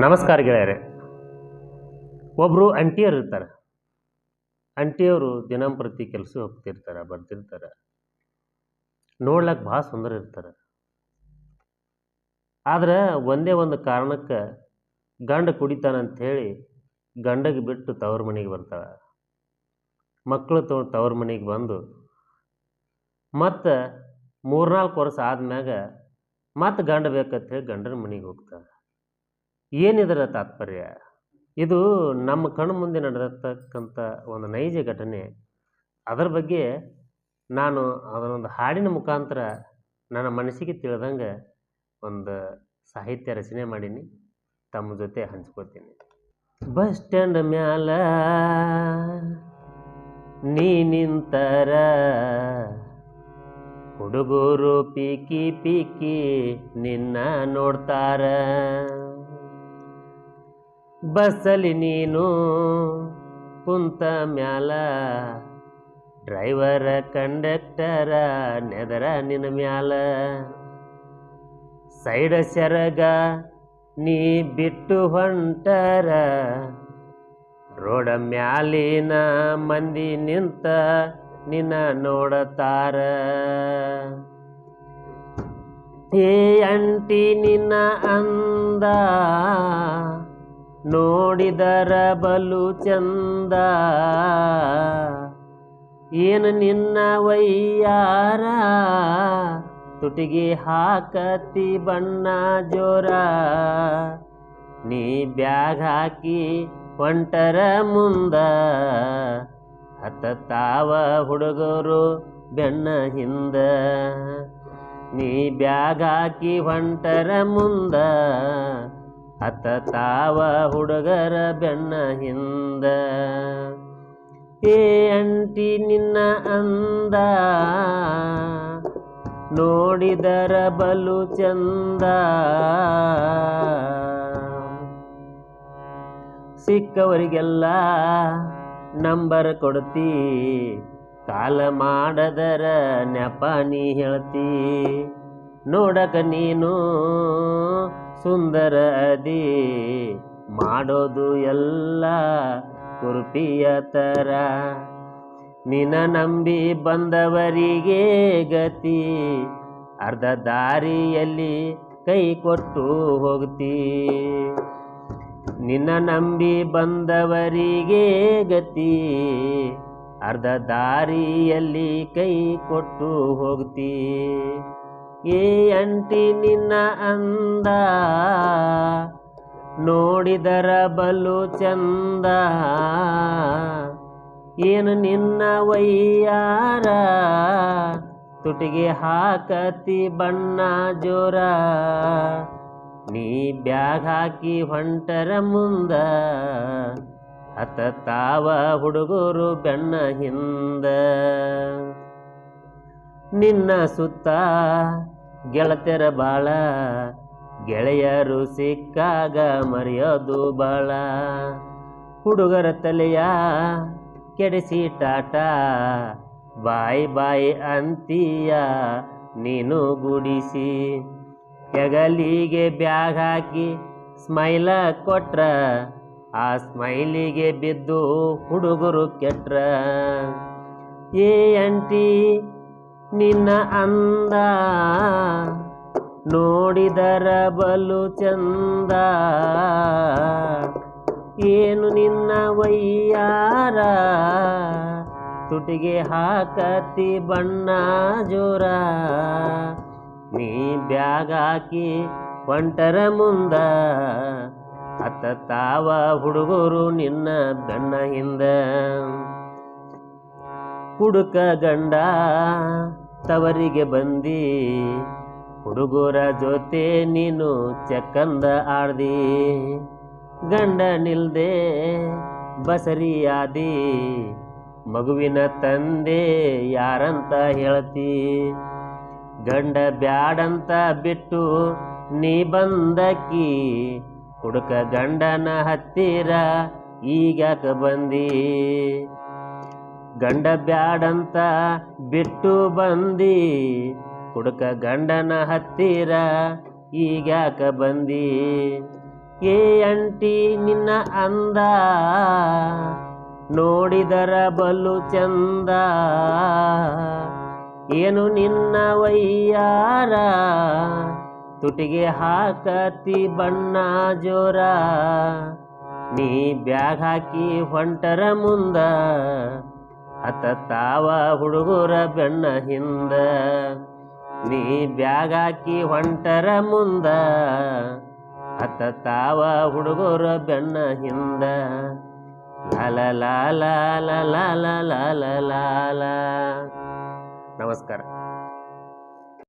ನಮಸ್ಕಾರ ಗೆಳೆಯರೆ. ಒಬ್ಬರು ಅಂಟಿಯರು ಇರ್ತಾರೆ. ಅಂಟಿಯವರು ದಿನಂಪ್ರತಿ ಕೆಲಸ ಹೋಗ್ತಿರ್ತಾರೆ, ಬರ್ತಿರ್ತಾರೆ. ನೋಡ್ಲಕ್ಕೆ ಭಾಳ ಸುಂದರ ಇರ್ತಾರೆ. ಆದ್ರೆ ಒಂದೇ ಒಂದು ಕಾರಣಕ್ಕೆ ಗಂಡ ಕುಡಿತಾನಂಥೇಳಿ ಗಂಡಗೆ ಬಿಟ್ಟು ತವ್ರ ಮನೆಗೆ ಬರ್ತಾಳೆ. ಮಕ್ಕಳು ತೊ, ತವ್ರ ಮನೆಗೆ ಬಂದು ಮತ್ತು ಮೂರ್ನಾಲ್ಕು ವರ್ಷ ಆದ್ಮ್ಯಾಗ ಮತ್ತೆ ಗಂಡ ಬೇಕಂತ ಹೇಳಿ ಗಂಡನ ಮನೆಗೆ ಹೋಗ್ತಾಳೆ. ಏನಿದರ ತಾತ್ಪರ್ಯ? ಇದು ನಮ್ಮ ಕಣ್ಣು ಮುಂದೆ ನಡೆದತಕ್ಕಂಥ ಒಂದು ನೈಜ ಘಟನೆ. ಅದರ ಬಗ್ಗೆ ನಾನು ಅದನ್ನೊಂದು ಹಾಡಿನ ಮುಖಾಂತರ ನನ್ನ ಮನಸ್ಸಿಗೆ ತಿಳಿದಂಗೆ ಒಂದು ಸಾಹಿತ್ಯ ರಚನೆ ಮಾಡೀನಿ. ತಮ್ಮ ಜೊತೆ ಹಂಚ್ಕೋತೀನಿ. ಬಸ್ ಸ್ಟ್ಯಾಂಡ್ ಮ್ಯಾಲ ನೀ ನಿಂತರ ಹುಡುಗರು ಪೀಕಿ ಪೀಕಿ ನಿನ್ನ ನೋಡ್ತಾರ. ಬಸ್ಸಲ್ಲಿ ನೀನು ಕುಂತ ಮ್ಯಾಲ. ಡ್ರೈವರ ಕಂಡಕ್ಟರ ನೆದರ ನಿನ್ನ ಮ್ಯಾಲ. ಸೈಡ ಸೆರಗ ನೀ ಬಿಟ್ಟು ಹೊಂಟರ. ರೋಡ ಮ್ಯಾಲಿನ ಮಂದಿ ನಿಂತ ನಿನ್ನ ನೋಡತಾರ. ಏ ಅಂಟಿ ನಿನ್ನ ಅಂದ ನೋಡಿದರ ಬಲು ಚಂದ. ಏನು ನಿನ್ನ ವೈಯಾರ? ತುಟಿಗೆ ಹಾಕತಿ ಬಣ್ಣ ಜೋರ. ನೀ ಬ್ಯಾಗ್ ಹಾಕಿ ಹೊಂಟರ ಮುಂದ. ಹತ್ತಾವ ಹುಡುಗರು ಬೆನ್ನ ಹಿಂದ. ನೀ ಬ್ಯಾಗ್ ಹಾಕಿ ಹೊಂಟರ ಮುಂದ. ಹತ್ತತ್ತಾವ ಹುಡುಗರ ಬೆನ್ನ ಹಿಂದ. ಏ ಅಂಟಿ ನಿನ್ನ ಅಂದ, ನೋಡಿದರ ಬಲು ಚಂದ. ಸಿಕ್ಕವರಿಗೆಲ್ಲ ನಂಬರ್ ಕೊಡ್ತಿ, ಕಾಲ ಮಾಡದರ ನೆಪ ನೀ ಹೇಳ್ತಿ. ನೋಡಕ ನೀನು ಸುಂದರ ಅದಿ ಮಾಡೋದು ಎಲ್ಲ ಕುರ್ಪಿಯ ತರ ನಿನ ನಂಬಿ ಬಂದವರಿಗೆ ಗತಿ, ಅರ್ಧ ದಾರಿಯಲ್ಲಿ ಕೈ ಕೊಟ್ಟು ಹೋಗ್ತೀ. ನಿನ್ನ ನಂಬಿ ಬಂದವರಿಗೆ ಗತಿ, ಅರ್ಧ ದಾರಿಯಲ್ಲಿ ಕೈ ಕೊಟ್ಟು ಹೋಗ್ತಿ. ಏ ಅಂಟಿ ನಿನ್ನ ಅಂದ, ನೋಡಿದರ ಬಲು ಚಂದ. ಏನು ನಿನ್ನ ವೈಯಾರ, ತುಟಿಗೆ ಹಾಕತಿ ಬಣ್ಣ ಜೋರ. ನೀ ಬ್ಯಾಗ್ ಹಾಕಿ ಹೊಂಟರ ಮುಂದ ಹತ್ತತ್ತಾವ ಹುಡುಗರು ಬೆಣ್ಣ ಹಿಂದ. ನಿನ್ನ ಸುತ್ತ ಗೆಳತೆರ ಬಾಳ, ಗೆಳೆಯರು ಸಿಕ್ಕಾಗ ಮರೆಯೋದು ಬಾಳ. ಹುಡುಗರ ತಲೆಯ ಕೆಡಿಸಿ ಟಾಟ, ಬಾಯ್ ಬಾಯ್ ಅಂತೀಯ ನೀನು ಗುಡಿಸಿ. ಹೆಗಲಿಗೆ ಬ್ಯಾಗ್ ಹಾಕಿ ಸ್ಮೈಲ ಕೊಟ್ರ, ಆ ಸ್ಮೈಲಿಗೆ ಬಿದ್ದು ಹುಡುಗರು ಕೆಟ್ರ. ಏ ಅಂಟಿ ನಿನ್ನ ಅಂದ ನೋಡಿದರ ಬಲು ಚಂದ. ಏನು ನಿನ್ನ ವೈಯಾರ? ತುಟಿಗೆ ಹಾಕತಿ ಬಣ್ಣ ಜೋರ. ನೀ ಬ್ಯಾಗ್ ಹಾಕಿ ಒಂಟರ ಮುಂದ. ಅತ್ತ ತಾವ ಹುಡುಗರು ನಿನ್ನ ಬೆನ್ನ ಹಿಂದ. ಹುಡುಕ ಗಂಡ ತವರಿಗೆ ಬಂದಿ, ಹುಡುಗರ ಜೊತೆ ನೀನು ಚಕ್ಕಂದ ಆಡ್ದಿ, ಗಂಡ ನಿಲ್ದೆ ಬಸರಿಯಾದಿ, ಮಗುವಿನ ತಂದೆ ಯಾರಂತ ಹೇಳ್ತಿ, ಗಂಡ ಬ್ಯಾಡಂತ ಬಿಟ್ಟು ನೀ ಬಂದಕ್ಕಿ ಹುಡುಕ ಗಂಡನ ಹತ್ತಿರ ಈಗಾಕ ಬಂದಿ? ಗಂಡ ಬ್ಯಾಡಂತ ಬಿಟ್ಟು ಬಂದಿ. ಹುಡುಕ ಗಂಡನ ಹತ್ತಿರ ಈಗ್ಯಾಕ ಬಂದಿ. ಏ ಅಂಟಿ ನಿನ್ನ ಅಂದ, ನೋಡಿದರ ಬಲು ಚಂದ. ಏನು ನಿನ್ನ ವೈಯಾರ, ತುಟಿಗೆ ಹಾಕತಿ ಬಣ್ಣ ಜೋರ. ನೀ ಬ್ಯಾಗ್ ಹಾಕಿ ಹೊಂಟರ ಮುಂದ ಅತ್ತ ತಾವ ಹುಡುಗರ ಬೆನ್ನ ಹಿಂದ ನೀ ಬ್ಯಾಗ್ ಹಾಕಿ ಹೊಂಟರ ಮುಂದ ಅತ್ತ ತಾವ ಹುಡುಗರ ಬೆನ್ನ ಹಿಂದ ಲಾಲ ಲಾಲ ಲಾಲ ಲಾಲ ಲಾಲ ನಮಸ್ಕಾರ